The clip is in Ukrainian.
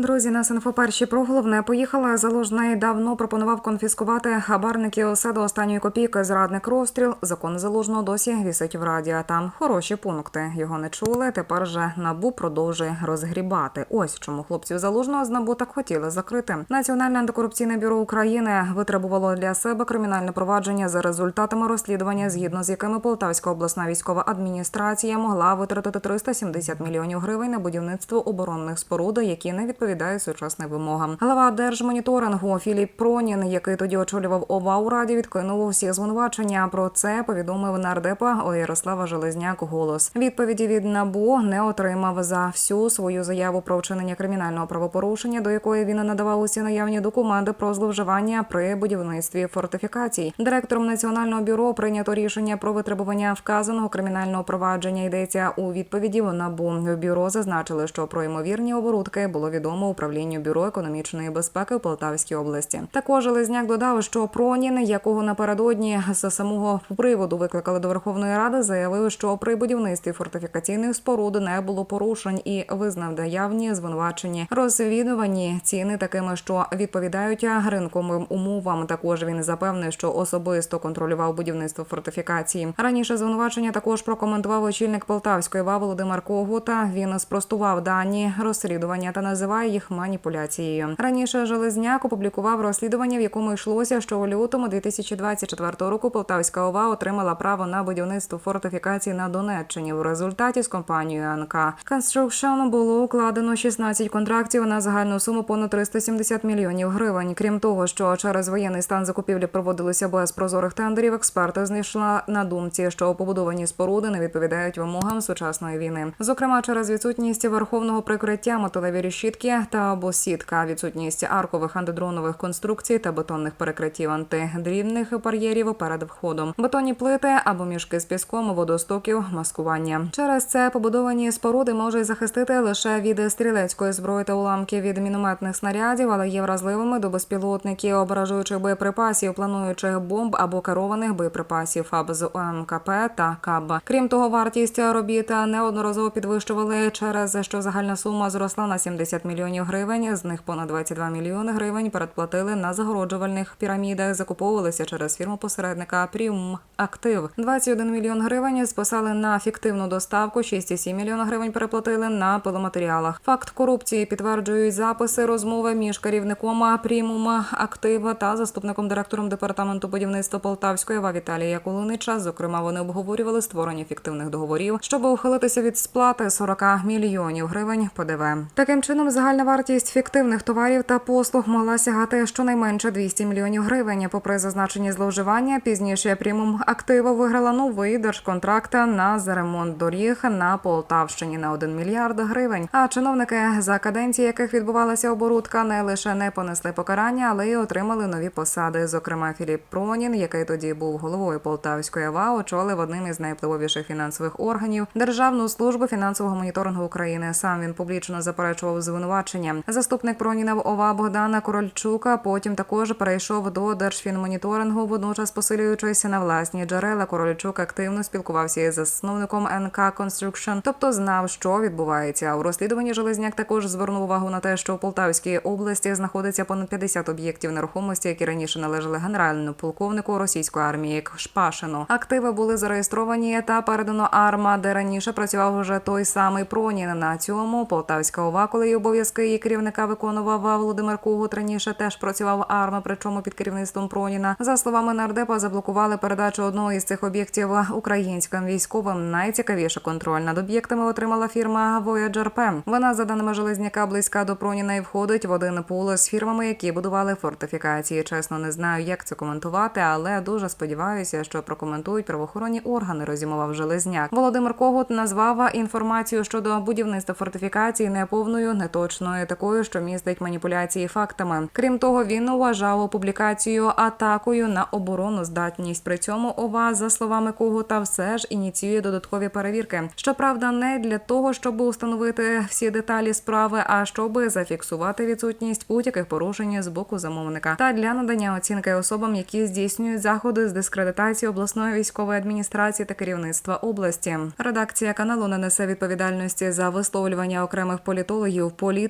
Друзі, нас інфоперші про головне поїхала. Залужний давно пропонував конфіскувати хабарників усе до останньої копійки. Зрадник розстріл. Закон залужного досі вісить в раді. А там хороші пункти. Його не чули. Тепер же набу продовжує розгрібати. Ось чому хлопців залужного з набу так хотіли закрити. Національне антикорупційне бюро України витребувало для себе кримінальне провадження за результатами розслідування, згідно з якими Полтавська обласна військова адміністрація могла витратити 370 мільйонів гривень на будівництво оборонних споруд, які не відповідають сучасним вимогам. Глава держмоніторингу Філіп Пронін, який тоді очолював ОВА у раді, відкинув усі звинувачення. Про це повідомив нардепа у Ярослава Железняк. Голос відповіді від НАБУ не отримав за всю свою заяву про вчинення кримінального правопорушення, до якої він надавав усі наявні документи про зловживання при будівництві фортифікацій. Директором національного бюро прийнято рішення про витребування вказаного кримінального провадження. Йдеться у відповіді в НАБУ. В бюро зазначили, що про ймовірні оборудки було відомо управлінню бюро економічної безпеки у Полтавській області. Також Лизняк додав, що Пронін, якого напередодні з самого приводу викликали до Верховної Ради, заявив, що при будівництві фортифікаційних споруд не було порушень і визнав наявні звинувачені розвідувані ціни такими, що відповідають ринковим умовам. Також він запевнив, що особисто контролював будівництво фортифікації. Раніше звинувачення також прокоментував очільник Полтавської ва Володимир Когута. Він спростував дані розслідування та називає їх маніпуляцією. Раніше Железняк опублікував розслідування, в якому йшлося, що у лютому 2024 року Полтавська ОВА отримала право на будівництво фортифікацій на Донеччині. В результаті з компанією АНК Construction було укладено 16 контрактів на загальну суму понад 370 мільйонів гривень. Крім того, що через воєнний стан закупівлі проводилися без прозорих тендерів, експерти знайшла на думці, що побудовані споруди не відповідають вимогам сучасної війни. Зокрема, через відсутність верховного прикриття, металеві решітки та або сітка, відсутність аркових антидронових конструкцій та бетонних перекриттів антидрібних бар'єрів перед входом, бетонні плити або мішки з піском, водостоків, маскування. Через це побудовані споруди можуть захистити лише від стрілецької зброї та уламків від мінометних снарядів, але є вразливими до безпілотників, ображуючих боєприпасів, плануючих бомб або керованих боєприпасів ФАБ з ОМКП та КАБ. Крім того, вартість робіт неодноразово підвищували через що загальна сума зросла на 70 мільйонів гривень. З них понад 22 мільйони гривень передплатили на загороджувальних пірамідах. Закуповувалися через фірму посередника Прім Актив. 21 мільйон гривень списали на фіктивну доставку. 6,7 мільйона гривень переплатили на пиломатеріалах. Факт корупції підтверджують записи розмови між керівником Прімум Актив та заступником директором департаменту будівництва Полтавської ва Віталія Кулинича. Зокрема, вони обговорювали створення фіктивних договорів, щоб ухилитися від сплати 40 мільйонів гривень ПДВ. Таким чином, загальна вартість фіктивних товарів та послуг могла сягати щонайменше 200 мільйонів гривень. Попри зазначені зловживання, пізніше Прімум активо виграла новий держконтракт на за ремонт доріг на Полтавщині на 1 мільярд гривень. А чиновники, за каденції яких відбувалася оборудка, не лише не понесли покарання, але й отримали нові посади. Зокрема, Філіп Пронін, який тоді був головою Полтавської ОВА, очолив одним із найвпливовіших фінансових органів Державну службу фінансового моніторингу України. Сам він публічно заперечував звинувачення. Заступник Проніна в ОВА Богдана Корольчука потім також перейшов до держфінмоніторингу, водночас посилюючись на власні джерела. Корольчук активно спілкувався із засновником НК Construction, тобто знав, що відбувається. У розслідуванні Железняк також звернув увагу на те, що у Полтавській області знаходиться понад 50 об'єктів нерухомості, які раніше належали генеральному полковнику російської армії Шпашину. Активи були зареєстровані та передано арма, де раніше працював вже той самий Пронін. На цьому Полтавська ОВА, коли її обов'язки її керівника виконував Володимир Когут, раніше теж працював арма, причому під керівництвом Проніна. За словами нардепа, заблокували передачу одного із цих об'єктів українським військовим. Найцікавіше контроль над об'єктами отримала фірма Voyager P. Вона, за даними Железняка, близька до Проніна і входить в один пул з фірмами, які будували фортифікації. Чесно, не знаю, як це коментувати, але дуже сподіваюся, що прокоментують правоохоронні органи. Розімував Железняк. Володимир Когут назвав інформацію щодо будівництва фортифікації неповною, неточною, такою, що містить маніпуляції фактами. Крім того, він вважав публікацію атакою на оборону здатність. При цьому ОВА, за словами Когута, все ж ініціює додаткові перевірки. Щоправда, не для того, щоб установити всі деталі справи, а щоб зафіксувати відсутність будь-яких порушень з боку замовника та для надання оцінки особам, які здійснюють заходи з дискредитації обласної військової адміністрації та керівництва області. Редакція каналу не несе відповідальності за висловлювання окремих політологів, політиків